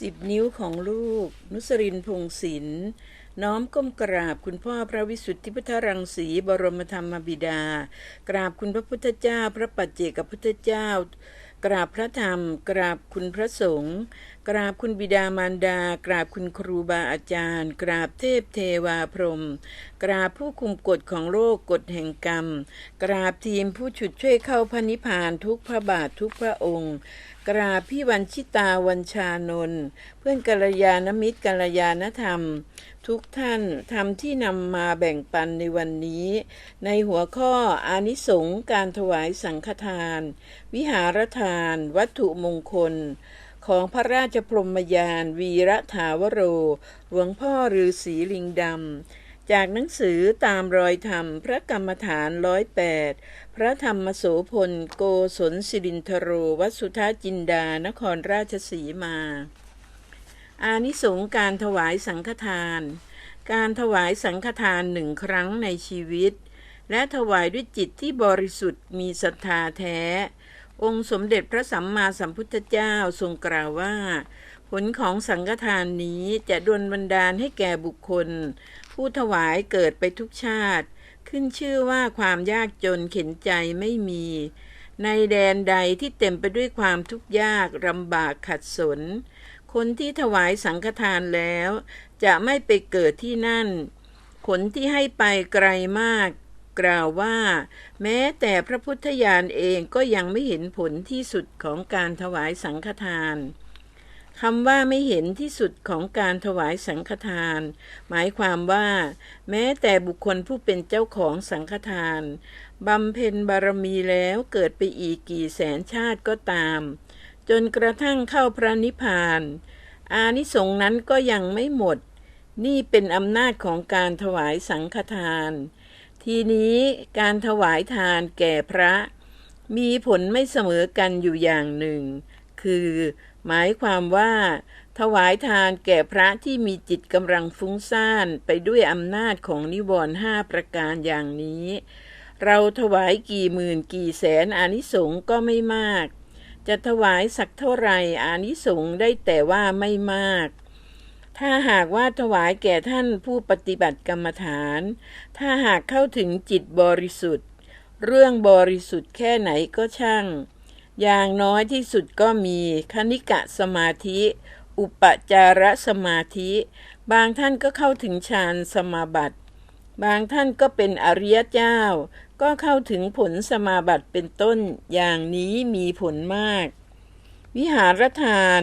สิบนิ้วของลูก นุสรินพงศิลน้อมก้มกราบคุณพ่อพระวิสุทธิพุทธรังสีบรมธรรมบิดา กราบคุณพระพุทธเจ้า พระปัจเจกพุทธเจ้า กราบพระธรรม กราบคุณพระสงฆ์กราบคุณบิดามารดา กราบคุณครูบาอาจารย์ กราบเทพเทวาพรหมกราบผู้คุมกฎของโลกกฎแห่งกรรม กราบทีมผู้ฉุดช่วยเข้าพระนิพพานทุกพระบาททุกพระองค์ กราบพี่วันชิตาวันชานนท์เพื่อนกัลยาณมิตรกัลยาณธรรม ทุกท่านทำที่นำมาแบ่งปันในวันนี้ ในหัวข้ออานิสงส์การถวายสังฆทาน วิหารทาน วัตถุมงคล ของพระราชพรมยาน วีระถาวโร หลวงพ่อฤาษีลิงดำ จากหนังสือตามรอยธรรมพระกรรมฐานร้อยแปดพระธรรมโสพลโกศลสิรินทโร วัสุทธาจินดา นครราชสีมา อานิสงส์การถวายสังฆทาน การถวายสังฆทานหนึ่งครั้งในชีวิต และถวายด้วยจิตที่บริสุทธิ์มีศรัทธาแท้ องค์สมเด็จพระสัมมาสัมพุทธเจ้าทรงกล่าวว่า ผลของสังฆทานนี้จะดลบันดาลให้แก่บุคคล ผู้ถวายเกิดไปทุกชาติ ขึ้นชื่อว่าความยากจนเข็นใจไม่มี ในแดนใดที่เต็มไปด้วยความทุกข์ยากลำบากขัดสน คนที่ถวายสังฆทานแล้ว จะไม่ไปเกิดที่นั่น ผลที่ให้ไปไกลมาก กล่าวว่า แม้แต่พระพุทธญาณเองก็ยังไม่เห็นผลที่สุดของการถวายสังฆทานคำว่าไม่เห็นที่สุดของการถวายสังฆทาน หมายความว่า แม้แต่บุคคลผู้เป็นเจ้าของสังฆทานบำเพ็ญบารมีแล้วเกิดไปอีกกี่แสนชาติก็ตาม จนกระทั่งเข้าพระนิพพาน อานิสงส์นั้นก็ยังไม่หมด นี่เป็นอำนาจของการถวายสังฆทาน ทีนี้การถวายทานแก่พระ มีผลไม่เสมอกันอยู่อย่างหนึ่ง คือหมายความว่า ถวายทานแก่พระที่มีจิตกำลังฟุ้งซ่านไปด้วยอำนาจของนิวรณ์ห้าประการอย่างนี้ เราถวายกี่หมื่นกี่แสนอานิสงส์ก็ไม่มาก จะถวายสักเท่าไหร่อานิสงส์ได้แต่ว่าไม่มาก ถ้าหากว่าถวายแก่ท่านผู้ปฏิบัติกรรมฐาน ถ้าหากเข้าถึงจิตบริสุทธิ์ เรื่องบริสุทธิ์แค่ไหนก็ช่าง อย่างน้อยที่สุดก็มีคณิกะสมาธิ อุปจารสมาธิ บางท่านก็เข้าถึงฌานสมาบัติ บางท่านก็เป็นอริยเจ้า ก็เข้าถึงผลสมาบัติเป็นต้นอย่างนี้มีผลมาก วิหารทาน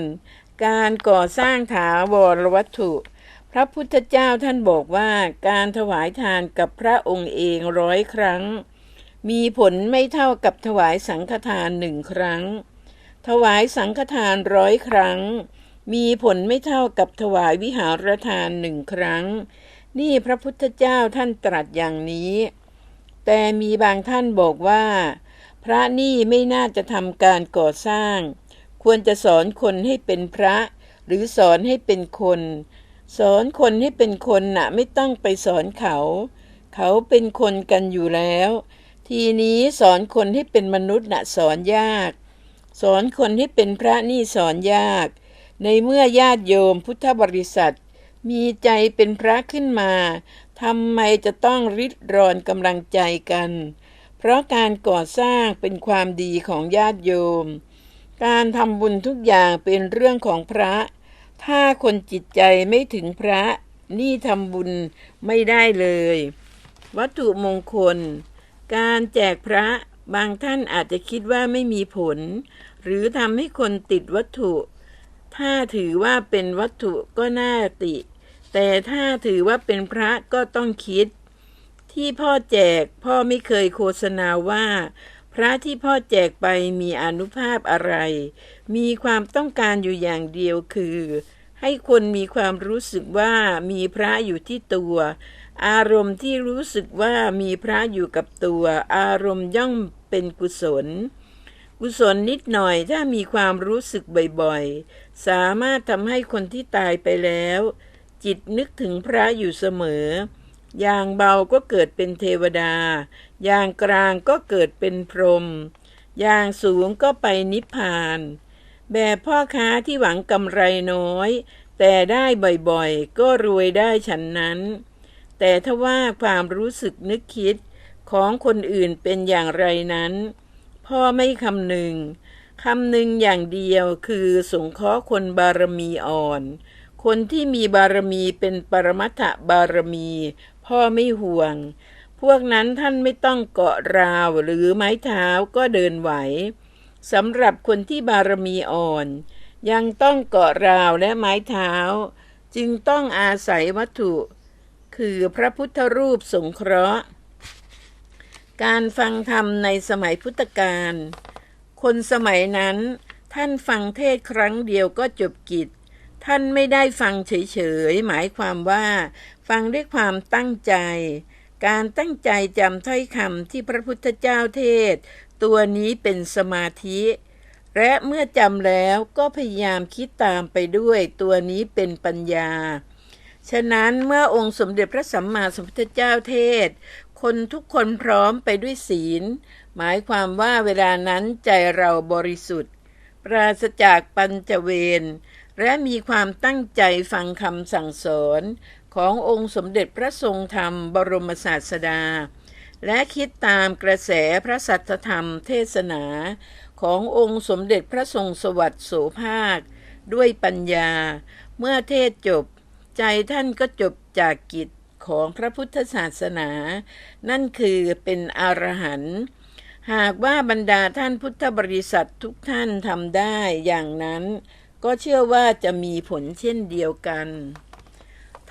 การก่อสร้างถาวรวัตถุ พระพุทธเจ้าท่านบอกว่าการถวายทานกับพระองค์เองร้อยครั้ง มีผลไม่เท่ากับถวายสังฆทานหนึ่งครั้ง ถวายสังฆทานร้อยครั้ง มีผลไม่เท่ากับถวายวิหารทานหนึ่งครั้ง นี่พระพุทธเจ้าท่านตรัสอย่างนี้ แต่มีบางท่านบอกว่า พระนี่ไม่น่าจะทำการก่อสร้าง ควรจะสอนคนให้เป็นพระ หรือสอนให้เป็นคน สอนคนให้เป็นคนน่ะไม่ต้องไปสอนเขา เขาเป็นคนกันอยู่แล้ว ทีนี้สอนคนให้เป็นมนุษย์น่ะสอนยาก สอนคนให้เป็นพระนี่สอนยาก ในเมื่อญาติโยมพุทธบริษัทมีใจเป็นพระขึ้นมา ทำไมจะต้องริดรอนกำลังใจกัน เพราะการก่อสร้างเป็นความดีของญาติโยม การทำบุญทุกอย่างเป็นเรื่องของพระ ถ้าคนจิตใจไม่ถึงพระ นี่ทำบุญไม่ได้เลย วัตถุมงคล การแจกพระบางท่านอาจจะคิดว่าไม่มีผล หรือทำให้คนติดวัตถุ ถ้าถือว่าเป็นวัตถุก็น่าติ แต่ถ้าถือว่าเป็นพระก็ต้องคิด ที่พ่อแจกพ่อไม่เคยโฆษณาว่า พระที่พ่อแจกไปมีอนุภาพอะไร มีความต้องการอยู่อย่างเดียวคือ ให้คนมีความรู้สึกว่ามีพระอยู่ที่ตัว อารมณ์ที่รู้สึกว่ามีพระอยู่กับตัว อารมณ์ย่อมเป็นกุศล กุศลนิดหน่อยถ้ามีความรู้สึกบ่อยๆ สามารถทำให้คนที่ตายไปแล้ว จิตนึกถึงพระอยู่เสมอ อย่างเบาก็เกิดเป็นเทวดา อย่างกลางก็เกิดเป็นพรหม อย่างสูงก็ไปนิพพาน แบบพ่อค้าที่หวังกำไรน้อย แต่ได้บ่อยๆ ก็รวยได้ฉันนั้น แต่ถ้าว่าความรู้สึกนึกคิดของคนอื่นเป็นอย่างไรนั้น พ่อไม่คำหนึ่งคำหนึ่งอย่างเดียวคือสงเคราะห์คนบารมีอ่อน คนที่มีบารมีเป็นปรมัตถบารมี พ่อไม่ห่วง พวกนั้นท่านไม่ต้องเกาะราวหรือไม้เท้าก็เดินไหวสำหรับคนที่บารมีอ่อน ยังต้องเกาะราวและไม้เท้า จึงต้องอาศัยวัตถุ คือพระพุทธรูปสงเคราะห์ การฟังธรรมในสมัยพุทธกาลคนสมัยนั้นท่านฟังเทศครั้งเดียวก็จบกิจ ท่านไม่ได้ฟังเฉยๆ หมายความว่า ฟังด้วยความตั้งใจ การตั้งใจจำถ้อยคำที่พระพุทธเจ้าเทศ ตัวนี้เป็นสมาธิ และเมื่อจำแล้วก็พยายามคิดตามไปด้วย ตัวนี้เป็นปัญญา ฉะนั้นเมื่อองค์สมเด็จพระสัมมาสัมพุทธเจ้าเทศ คนทุกคนพร้อมไปด้วยศีล หมายความว่าเวลานั้นใจเราบริสุทธิ์ ปราศจากปัญจเวร และมีความตั้งใจฟังคำสั่งสอนขององค์สมเด็จพระทรงธรรมบรมศาสดา และคิดตามกระแสพระสัทธรรมเทศนาขององค์สมเด็จพระทรงสวัสดิ์โสภาค ด้วยปัญญา เมื่อเทศจบ ใจท่านก็จบจากกิจของพระพุทธศาสนา นั่นคือเป็นอรหันต์หากว่าบรรดาท่านพุทธบริษัททุกท่านทำได้อย่างนั้น ก็เชื่อว่าจะมีผลเช่นเดียวกัน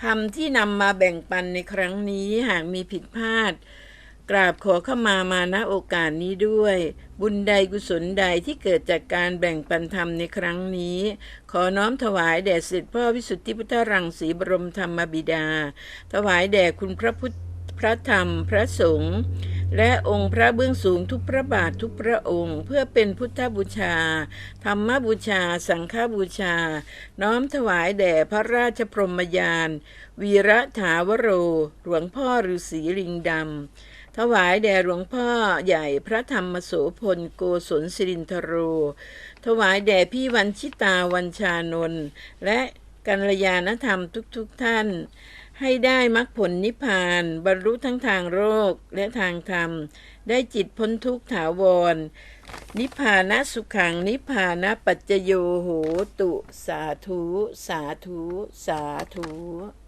ธรรมที่นำมาแบ่งปันในครั้งนี้หากมีผิดพลาด กราบขอเข้ามามาณโอกาสนี้ด้วย บุญใดกุศลใดที่เกิดจากการแบ่งปันธรรมในครั้งนี้ ขอน้อมถวายแด่สิทธิพ่อวิสุทธิพุทธรังสีบรมธรรมบิดา ถวายแด่คุณพระพุทธพระธรรมพระสงฆ์ และองค์พระเบื้องสูงทุกพระบาททุกพระองค์ เพื่อเป็นพุทธบูชา ธรรมบูชา สังฆบูชา น้อมถวายแด่พระราชพรหมยาน วีระถาวโร หลวงพ่อฤาษีลิงดำ ถวายแด่หลวงพ่อใหญ่พระธรรมโสพลโกศลสิรินทโร ถวายแด่พี่วันชิตาวันชานนท์และกัลยาณธรรมทุกๆทท่าน ให้ได้มรรคผลนิพพาน บรรลุทั้งทางโลกและทางธรรม ได้จิตพ้นทุกข์ถาวร นิพพานะสุขัง นิพพานะปัจจโยโหตุ สาธุ สาธุ สาธุ